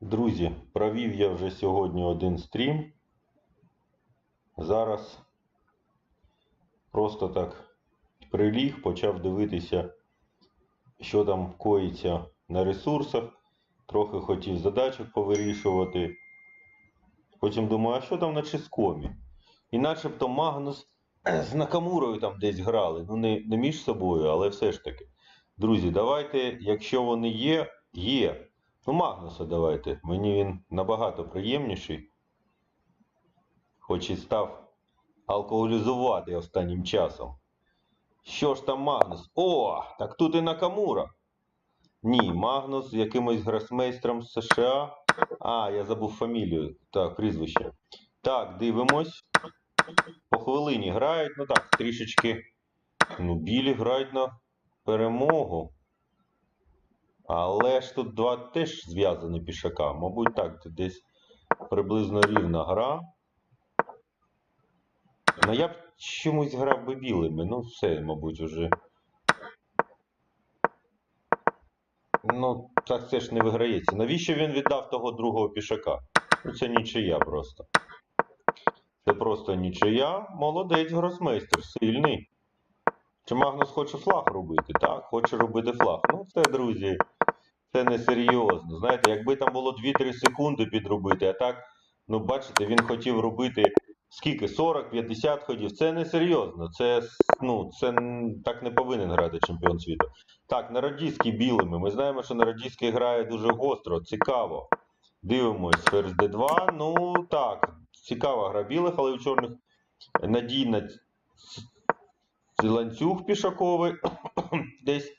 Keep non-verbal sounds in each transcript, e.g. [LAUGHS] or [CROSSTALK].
Друзі, провів я вже сьогодні один стрім. Зараз просто так приліг, почав дивитися, що там коїться на ресурсах. Трохи хотів задачок повирішувати. Потім думаю, а що там на чискомі? І начебто Магнус з Накамурою там десь грали. Ну, не, не між собою, але все ж таки. Друзі, давайте, якщо вони є, є. Ну, Магнуса давайте. Мені він набагато приємніший. Хоч і став алкоголізувати останнім часом. Що ж там Магнус? О, так тут і Накамура. Ні, Магнус якимось гросмейстром США. А, я забув фамілію. Так, прізвище. Так, дивимось. По хвилині грають. Ну так, трішечки. Ну, білі грають на перемогу. Але ж тут два теж зв'язані пішака. Мабуть, так, це десь приблизно рівна гра. Ну я б чомусь грав би білими. Ну, все, мабуть, уже. Ну, так це ж не виграється. Навіщо він віддав того другого пішака? Ну, це нічия просто. Це просто нічия. Молодець гросмейстер, сильний. Чи Магнус хоче флаг робити? Так, хоче робити флаг. Ну, це, друзі, це не серйозно. Знаєте, якби там було 2-3 секунди підробити, а так, ну, бачите, він хотів робити скільки? 40-50 ходів. Це не серйозно. Це, ну, це так не повинен грати чемпіон світу. Так, на радійській білими. Ми знаємо, що на радійській грає дуже гостро, цікаво. Дивимось, ферзь d2. Ну так, цікава гра білих, але у чорних надійна ланцюг пішаковий. [CLEARS THROAT] Десь.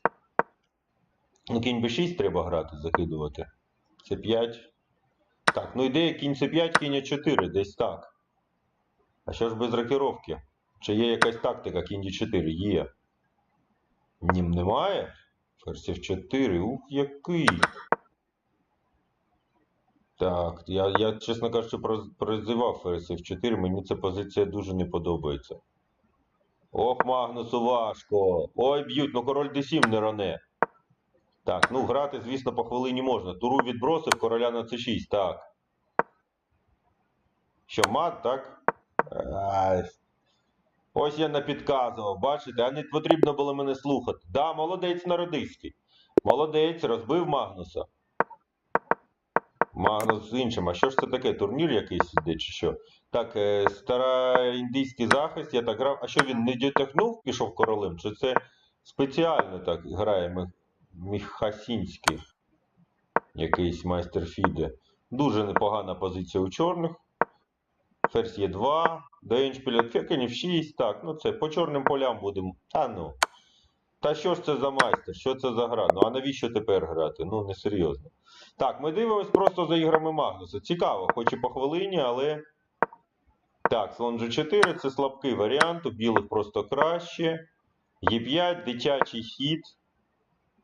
Ну, кінь b6 треба грати, закидувати. Це 5. Так, ну ідея кінь c5, кінь a4, десь так. А що ж без рокіровки? Чи є якась тактика кінь d4? Є. Нім немає? Ферзь f4. Ух, який. Так, я, я чесно кажучи, прозивав ферзь f4, мені ця позиція дуже не подобається. Ох, Магнусу важко. Ой, б'ють, ну король d7 не ране. Так, ну грати, звісно, по хвилині можна. Туру відбросив короля на c6, так. Що, мат, так? Ось я не підказував, бачите, а не потрібно було мене слухати. Да, молодець народиський. Молодець, розбив Магнуса. Магнус з іншим. А що ж це таке? Турнір якийсь іде чи що? Так, е, староіндійський захист, я так грав. А що він не дотягнув, пішов королем? Чи це спеціально так грає Мих- Міхасінський? Якийсь майстер Фіде. Дуже непогана позиція у чорних. Ферзь є 2, до Еншпіля Фекенів 6. Так, ну це по чорним полям будемо. Та ну. Та що ж це за майстер? Що це за гра? Ну а навіщо тепер грати? Ну, несерйозно. Так, ми дивимось просто за іграми Магнуса. Цікаво, хоч і по хвилині, але. Так, слон G4 це слабкий варіант, у білих просто краще. Е5, дитячий хід.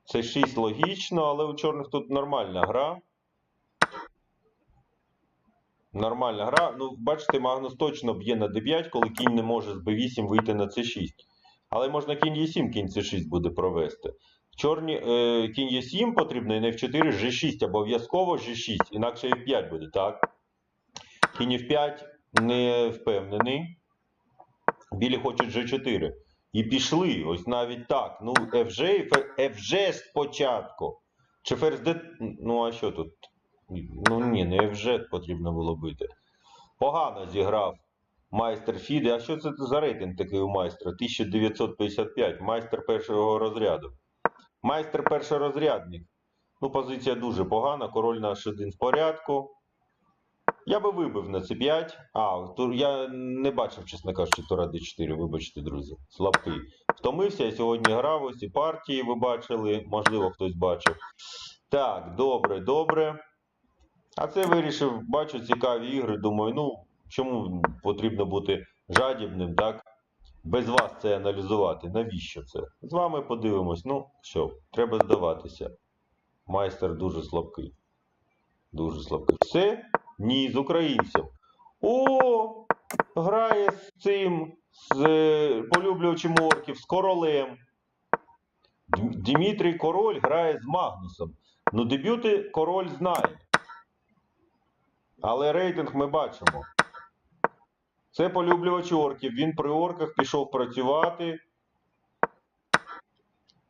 Це 6 логічно, але у чорних тут нормальна гра. Нормальна гра. Ну, бачите, Магнус точно б'є на d5, коли кінь не може з b8 вийти на c6. Але можна кінь e7, кінь c6 буде провести. Чорні е, кінь e7 потрібно і на f4, g6 обов'язково g6, інакше f5 буде, так? Кінь f5 не впевнений. Білі хочуть g4. І пішли. Ось навіть так. Ну, і фе- спочатку. Чи D? Ну, а що тут? Ну ні, не FG потрібно було бити. Погано зіграв майстер Фіде. А що це за рейтинг такий у майстра? 1955. Майстер першого розряду. Майстер першорозрядник. Ну, позиція дуже погана. Король на H1 в порядку. Я би вибив на c5. А, тур я не бачив, чесно кажучи, тура d4, вибачте, друзі. Слабкий. Втомився, я сьогодні грав ось і партії ви бачили, можливо, хтось бачив. Так, добре, добре. А це вирішив, бачу цікаві ігри. Думаю, ну чому потрібно бути жадібним, так? Без вас це аналізувати. Навіщо це? З вами подивимось. Ну, що, треба здаватися. Майстер дуже слабкий. Дуже слабкий. Все? Ні, з українцем. О! Грає з цим, з е, полюблювачем орків, з королем. Дмитрій Король грає з Магнусом. Ну, дебюти король знає. Але рейтинг ми бачимо. Це полюблювач орків. Він при орках пішов працювати.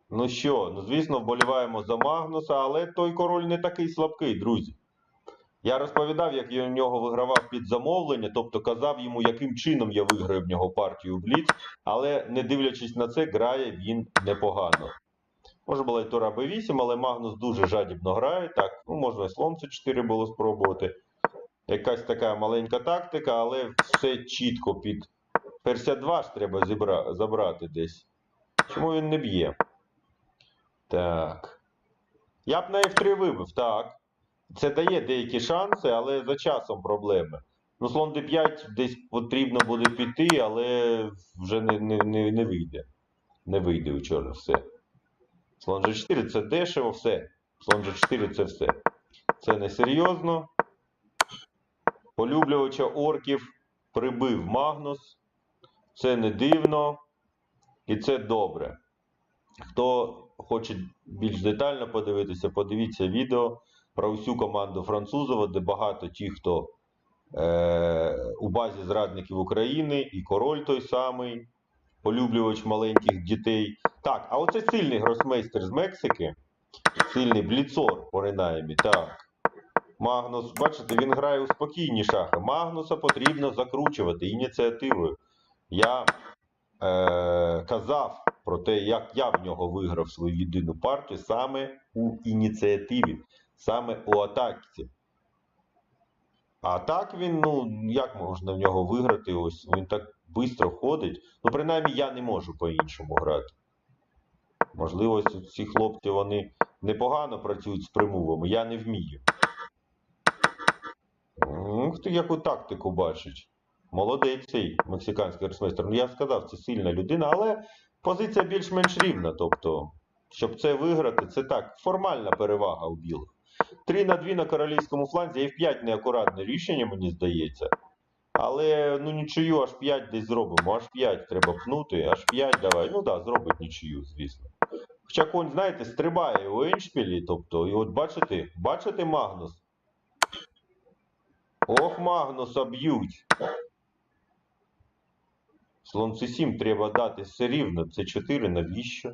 Ну що, ну звісно, вболіваємо за Магнуса, але той король не такий слабкий, друзі. Я розповідав, як я в нього вигравав під замовлення, тобто казав йому, яким чином я виграю в нього партію в Бліц, але не дивлячись на це, грає він непогано. Може була і Тора Б8, але Магнус дуже жадібно грає. Так, ну можна і слон С4 було спробувати. Якась така маленька тактика, але все чітко під Ферзя 2 ж треба зібра... забрати десь. Чому він не б'є? Так. Я б на F3 вибив, так. Це дає деякі шанси, але за часом проблеми. Ну, слон d5 десь потрібно буде піти, але вже не, не, не, не вийде. Не вийде у чорних все. Слон G4 це дешево, все. Слон G4 це все. Це несерйозно. Полюблювача орків прибив Магнус. Це не дивно. І це добре. Хто хоче більш детально подивитися, подивіться відео про всю команду Французова, де багато ті, хто е, у базі зрадників України, і король той самий, полюблювач маленьких дітей. Так, а оце сильний гросмейстер з Мексики, сильний бліцор, принаймні, так. Магнус, бачите, він грає у спокійні шахи. Магнуса потрібно закручувати ініціативою. Я е, казав про те, як я в нього виграв свою єдину партію саме у ініціативі, саме у атаці. А так він, ну, як можна в нього виграти? Ось він так швидко ходить. Ну, принаймні, я не можу по-іншому грати. Можливо, ці хлопці вони непогано працюють з примовами, я не вмію. Ух ти, яку тактику бачить. Молодець цей мексиканський гросмейстер. Ну, я сказав, це сильна людина, але позиція більш-менш рівна. Тобто, щоб це виграти, це так, формальна перевага у білих. 3 на 2 на королівському фланзі. і F5 неакуратне рішення, мені здається. Але ну нічию аж 5 десь зробимо. Аж 5 треба пнути, аж 5 давай. Ну так, да, зробить нічию, звісно. Хоча конь, знаєте, стрибає у еншпілі, тобто, і от бачите, бачите Магнус? Ох, Магнуса б'ють. Слон С7 треба дати все рівно. Це 4 навіщо?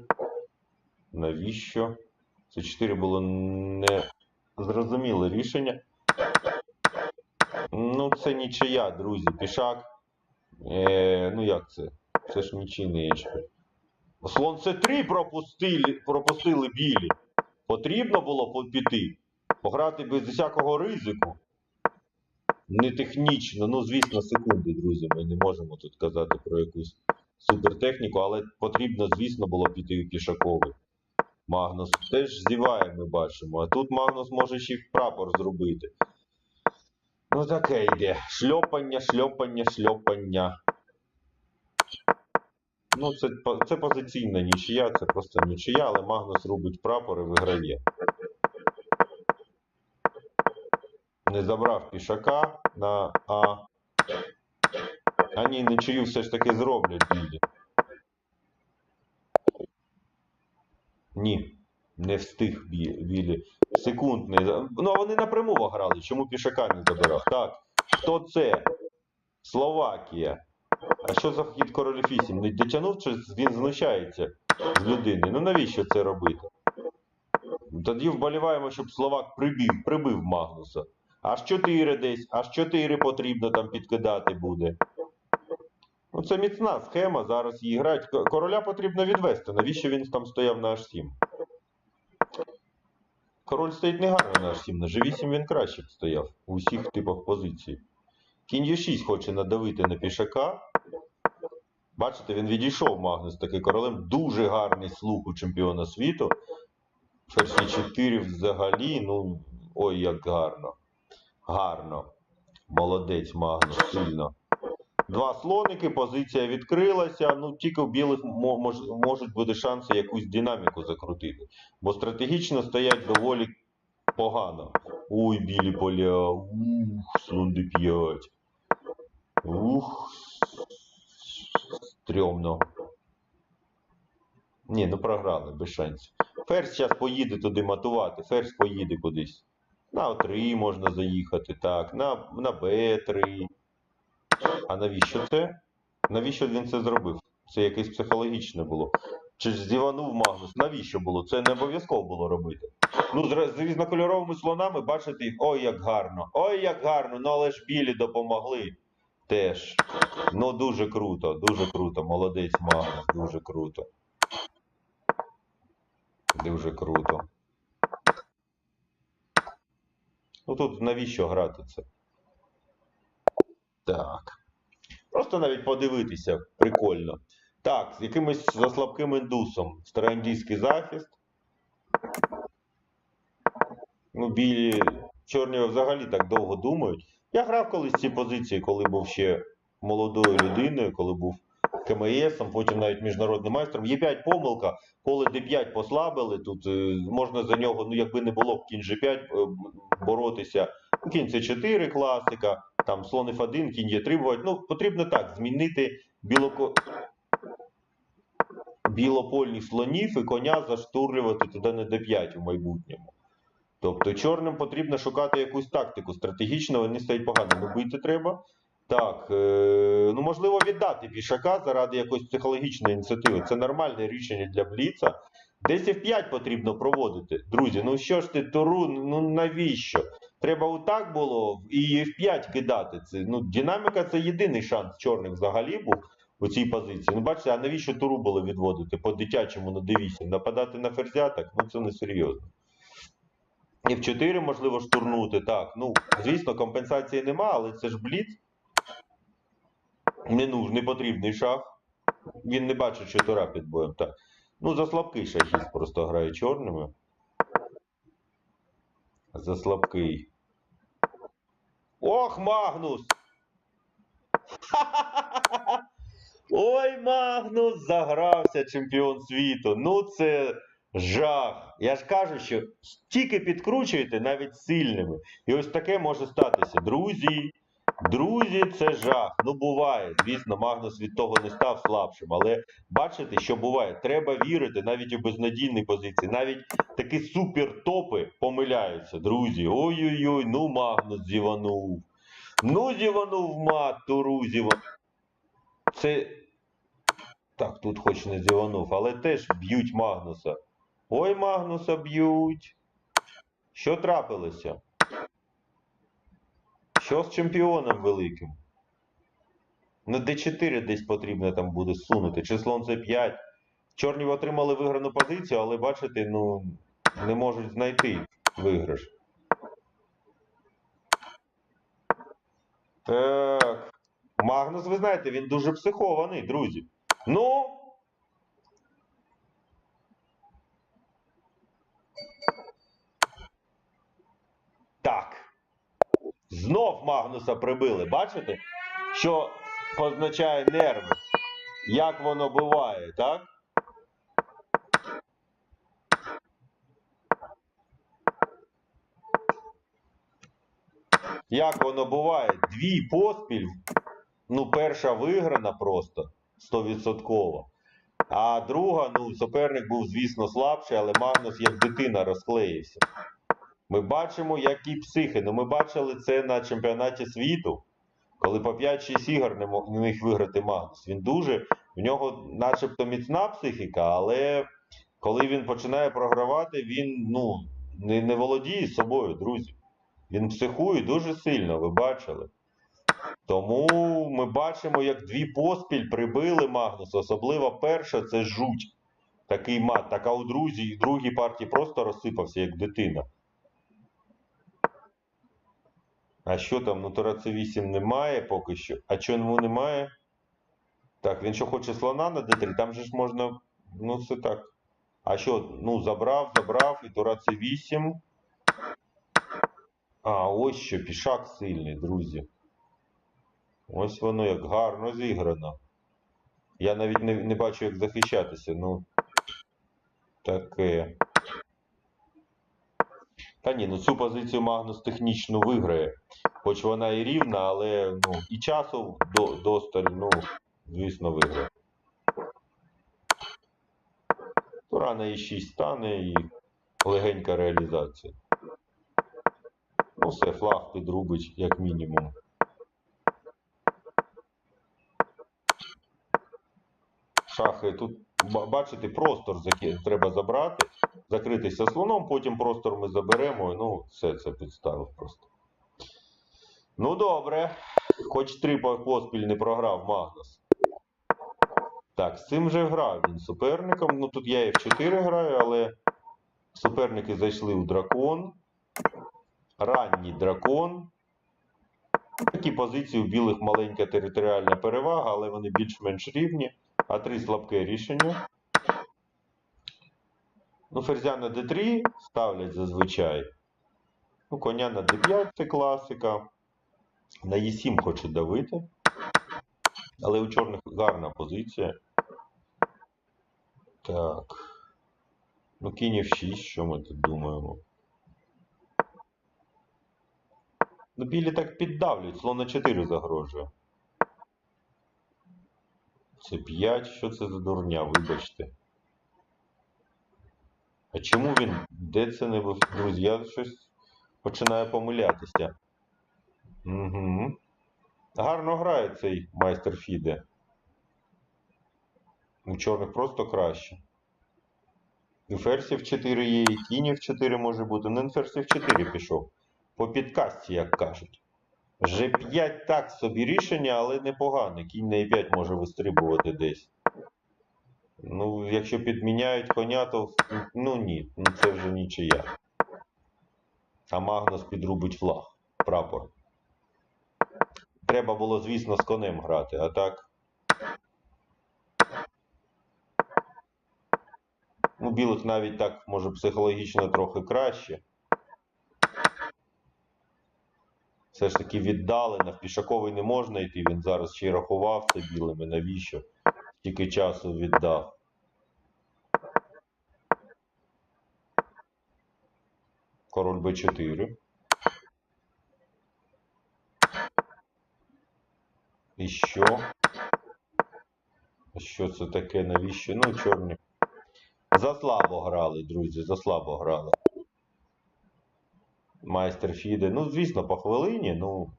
Навіщо? Це 4 було не зрозуміле рішення. Ну, це нічия, друзі. Пішак. Е, ну як це? Це ж нічийний ечпіль. Слон С3 пропустили, пропустили білі. Потрібно було піти. Пограти без всякого ризику. Не технічно, ну звісно, секунди, друзі. Ми не можемо тут казати про якусь супертехніку, але потрібно, звісно, було піти у пішаковий. Магнус теж зіває, ми бачимо. А тут Магнус може ще й прапор зробити. Ну таке йде. Шльопання, шльопання, шльопання. Ну, це, це позиційна нічия, це просто нічия, але Магнус робить прапор і виграє. Не забрав пішака на А. А ні, нічию все ж таки зроблять білі. Ні, не встиг бі- білі. Секундний. Ну, а вони напряму грали. Чому пішака не забирав? Так. Хто це? Словакія. А що за хід король 8? Не дотягнув, чи він знущається з людини? Ну навіщо це робити? Тоді вболіваємо, щоб Словак прибив, прибив Магнуса. Аж 4 десь, аж 4 потрібно там підкидати буде. Ну, це міцна схема, зараз її грають. Короля потрібно відвести. Навіщо він там стояв на H7? Король стоїть негарно на H7, на G8 він краще б стояв у всіх типах позицій. Кінь Е6 хоче надавити на пішака. Бачите, він відійшов Магнус такий королем. Дуже гарний слух у чемпіона світу. Ферзь 4 взагалі, ну, ой, як гарно. Гарно. Молодець Магнус, сильно. Два слоники, позиція відкрилася. Ну, тільки у білих мож- можуть бути шанси якусь динаміку закрутити. Бо стратегічно стоять доволі погано. Ой, білі поля. Ух, слон d5. Ух. Стрьомно. Ні, ну програли, без шансів. Ферзь зараз поїде туди матувати. Ферзь поїде кудись. На О3 можна заїхати, так, на, на Б3. А навіщо це? Навіщо він це зробив? Це якесь психологічне було. Чи ж зіванув Магнус? Навіщо було? Це не обов'язково було робити. Ну, з різнокольоровими слонами бачите їх, ой, як гарно, ой, як гарно, ну але ж білі допомогли теж. Ну, дуже круто, дуже круто. Молодець Магнус, дуже круто. Дуже круто. Ну тут навіщо грати це? Так. Просто навіть подивитися, прикольно. Так, з якимось заслабким індусом. Староіндійський захист. Ну, білі, чорні взагалі так довго думають. Я грав колись ці позиції, коли був ще молодою людиною, коли був КМСом, потім навіть міжнародним майстром. Є 5 помилка, поле D5 послабили. Тут е, можна за нього, ну якби не було б кінь G5 е, боротися. Кінь C4 класика, там слон F1, кінь Е3 бувають. Ну, потрібно так, змінити білоко... білопольних слонів і коня заштурлювати туди на D5 у майбутньому. Тобто чорним потрібно шукати якусь тактику. Стратегічно вони стоять погано. Ну бити треба. Так, е, ну можливо віддати пішака заради якоїсь психологічної ініціативи. Це нормальне рішення для Бліца. Десь F5 потрібно проводити. Друзі, ну що ж ти, Туру, ну навіщо? Треба отак було і F5 кидати. Це, ну, динаміка це єдиний шанс чорних взагалі був у цій позиції. Ну бачите, а навіщо туру було відводити по дитячому на D8? Нападати на ферзя, так, ну це не серйозно. І в 4 можливо штурнути. Так, ну, звісно, компенсації нема, але це ж бліц. Не нуж, не потрібний шах. Він не бачить, що тура під боєм. Так. Ну, за слабкий шахіст просто грає чорними. За слабкий. Ох, Магнус! [LAUGHS] Ой, Магнус загрався чемпіон світу. Ну це жах. Я ж кажу, що тільки підкручуєте навіть сильними. І ось таке може статися. Друзі, друзі, це жах. Ну буває. Звісно, Магнус від того не став слабшим. Але бачите, що буває. Треба вірити навіть у безнадійній позиції. Навіть такі супер-топи помиляються, друзі. Ой-ой-ой, ну Магнус зіванув. Ну, зіванув мат, туру зіванув. Це. Так, тут хоч не зіванув, але теж б'ють Магнуса. Ой, Магнуса б'ють. Що трапилося? Що з чемпіоном великим? Ну, D4 десь потрібно там буде сунути. Чи слон C5. Чорні отримали виграну позицію, але бачите, ну, не можуть знайти виграш. Так. Магнус, ви знаєте, він дуже психований, друзі. Ну. Так. Знов Магнуса прибили. Бачите? Що позначає нерви? Як воно буває, так? Як воно буває? Дві поспіль. Ну, перша виграна просто 100%. А друга, ну, суперник був, звісно, слабший, але Магнус як дитина розклеївся. Ми бачимо, які психи. Ну, ми бачили це на чемпіонаті світу, коли по 5-6 ігор не мог не міг виграти Магнус. Він дуже, в нього начебто міцна психіка, але коли він починає програвати, він ну, не, не володіє собою, друзі. Він психує дуже сильно, ви бачили. Тому ми бачимо, як дві поспіль прибили Магнуса. Особливо перша це жуть. Такий мат. Так а у друзі, другій партії просто розсипався, як дитина. А що там? Ну, Тура С8 немає поки що. А чому немає? Так, він що хоче слона на D3, там же ж можна. Ну, це так. А що? Ну, забрав, забрав, і Тура С8. А, ось що, пішак сильний, друзі. Ось воно як гарно зіграно. Я навіть не, не бачу, як захищатися. Ну. Таке. Та ні, ну цю позицію Магнус технічно виграє. Хоч вона і рівна, але ну, і часу до, досталь, ну, звісно, виграє. Тура на і 6 стане і легенька реалізація. Ну, все, флаг підрубить, як мінімум. Шахи тут, бачите, простор треба забрати, закритися слоном, потім простор ми заберемо. Ну, все це підставив просто. Ну, добре. Хоч три поспіль не програв Магнус. Так, з цим же грав він суперником. Ну тут я і в 4 граю, але суперники зайшли у дракон. Ранній дракон. Такі позиції у білих маленька територіальна перевага, але вони більш-менш рівні. А 3 слабке рішення. Ну, ферзя на d3 ставлять зазвичай. Ну, коня на d5 це класика. На e7 хоче давити. Але у чорних гарна позиція. Так. Ну, кінь F6, що ми тут думаємо? Ну, білі так піддавлюють, слон на 4 загрожує. Це 5, що це за дурня, вибачте. А чому він? Де це не був? Друзі, я щось починаю помилятися. Угу. Гарно грає цей майстер Фіде. У чорних просто краще. І ферзів 4 є, і кінів 4 може бути. Ну, він ферзів 4 пішов. По підкасті, як кажуть. G5 так собі рішення, але непогане. Кінь на e5 може вистрибувати десь. Ну, якщо підміняють коня, то ну ні, ну це вже нічия. А Магнус підрубить флаг, прапор. Треба було, звісно, з конем грати, а так. Ну, білих навіть так, може, психологічно трохи краще. Все ж таки віддалено, в пішаковий не можна йти, він зараз ще й рахував це білими, навіщо? Тільки часу віддав. Король Б4. І що? Що це таке? Навіщо? Ну, чорні. Заслабо грали, друзі, заслабо грали. Майстер Фіде. Ну, звісно, по хвилині, ну.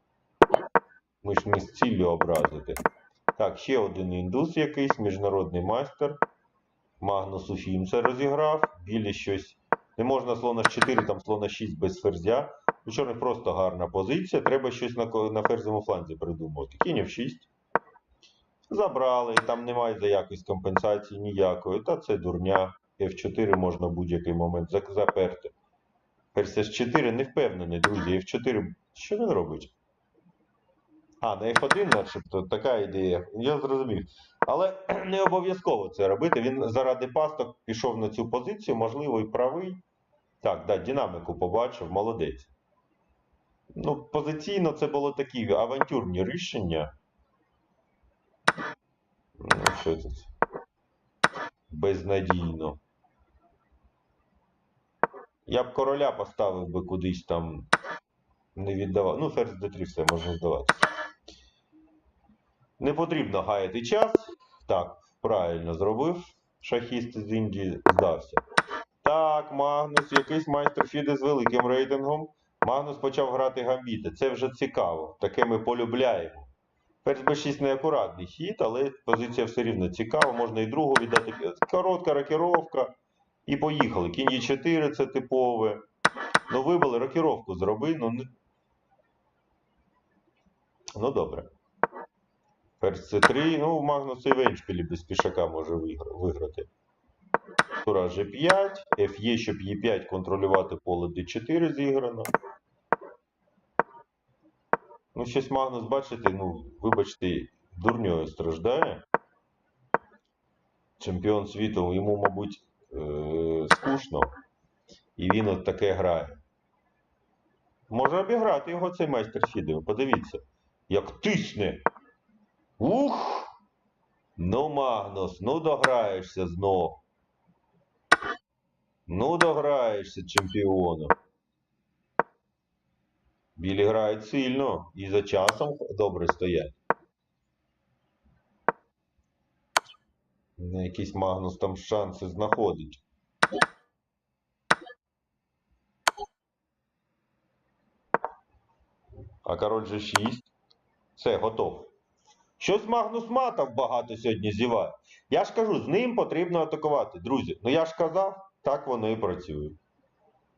Ми ж не з ціллю образити. Так, ще один індус якийсь, міжнародний майстер. Магнус Уфім це розіграв. Білі щось. Не можна слона 4, там слона 6 без ферзя. У чорних просто гарна позиція. Треба щось на, на ферзовому фланзі придумати. Кінь 6. Забрали, там немає за якоїсь компенсації ніякої. Та це дурня. F4 можна в будь-який момент заперти. Ферзь H4 не впевнений, друзі. F4. Що він робить? А, на F1 начебто така ідея. Я зрозумів. Але [CLEARS THROAT] не обов'язково це робити. Він заради пасток пішов на цю позицію, можливо, і правий. Так, да, динаміку побачив, молодець. Ну, позиційно це було такі авантюрні рішення. Ну, що тут? Безнадійно. Я б короля поставив би кудись там. Не віддавав. Ну, ферзь d3 все, можна здаватися. Не потрібно гаяти час. Так, правильно зробив. Шахіст з Індії здався. Так, Магнус, якийсь майстер Фіде з великим рейтингом. Магнус почав грати гамбіти. Це вже цікаво. Таке ми полюбляємо. Ферзь b6 неакуратний хід, але позиція все рівно цікава. Можна і другу віддати. Коротка рокіровка. І поїхали. Кінь Е4 це типове. Ну, вибили, рокіровку зроби. Ну, не... ну добре. Ферзь c3. Ну, в Магнуса і в без пішака може виграти. Тура G5, Ф'є, щоб Е5 контролювати поле D4 зіграно. Ну, щось Магнус, бачите, ну, вибачте, дурньою страждає. Чемпіон світу, йому, мабуть, е- скучно. І він от таке грає. Може обіграти його цей майстер Фіде. Подивіться, як тисне. Ух! Ну, Магнус, ну дограєшся знов. Ну, дограєшся чемпіону. Білі грають сильно і за часом добре стоять. На якийсь Магнус там шанси знаходить. А король G6. Все, готов. Щось Магнус матав багато сьогодні зіває. Я ж кажу, з ним потрібно атакувати. Друзі, ну я ж казав, так воно і працює.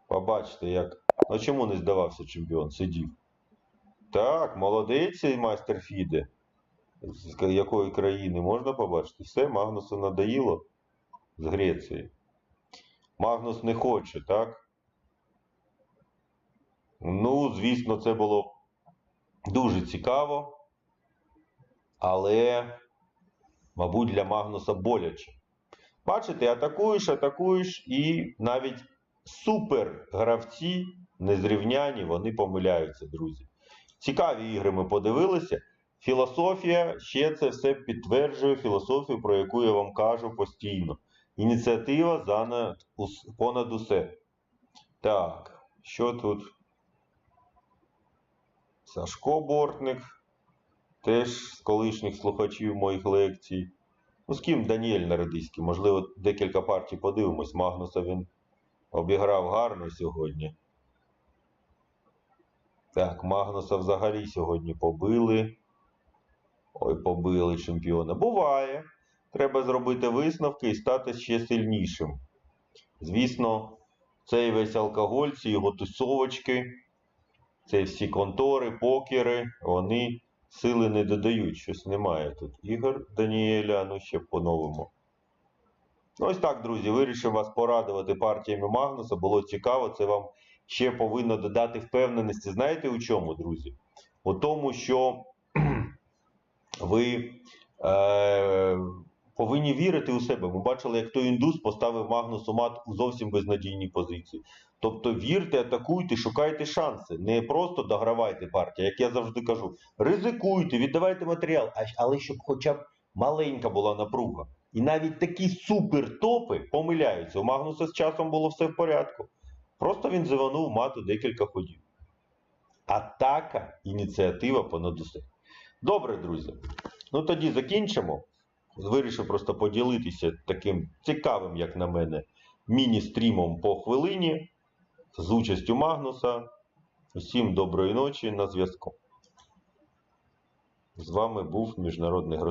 Побачите, як. Ну чому не здавався чемпіон? Сидів. Так, молодець майстер Фіде. З якої країни можна побачити? Все, Магнусу надоїло з Греції. Магнус не хоче, так? Ну, звісно, це було дуже цікаво. Але, мабуть, для Магнуса боляче. Бачите, атакуєш, атакуєш, і навіть супер гравці, незрівняні, вони помиляються, друзі. Цікаві ігри ми подивилися. Філософія ще це все підтверджує філософію, про яку я вам кажу постійно. Ініціатива занад понад усе. Так, що тут? Сашко Бортник, теж з колишніх слухачів моїх лекцій. Ну, з ким Даніель Нарадиський? Можливо, декілька партій подивимось. Магнуса він обіграв гарно сьогодні. Так, Магнуса взагалі сьогодні побили. Ой, побили чемпіона. Буває. Треба зробити висновки і стати ще сильнішим. Звісно, цей весь алкоголь, ці його тусовочки, це всі контори, покери, вони сили не додають. Щось немає тут. Ігор Даніеля, ну ще по-новому. Ну, Ось так, друзі, вирішив вас порадувати партіями Магнуса. Було цікаво, це вам ще повинно додати впевненості. Знаєте у чому, друзі? У тому, що ви е, повинні вірити у себе. Ми бачили, як той індус поставив Магнусу мат у зовсім безнадійній позиції. Тобто вірте, атакуйте, шукайте шанси. Не просто догравайте партію, як я завжди кажу. Ризикуйте, віддавайте матеріал, але щоб хоча б маленька була напруга. І навіть такі супертопи помиляються. У Магнуса з часом було все в порядку. Просто він зиванув мату декілька ходів. Атака, ініціатива понад усе. Добре, друзі. Ну тоді закінчимо. Вирішив просто поділитися таким цікавим, як на мене, міні-стрімом по хвилині з участю Магнуса. Усім доброї ночі на зв'язку. З вами був міжнародний грос.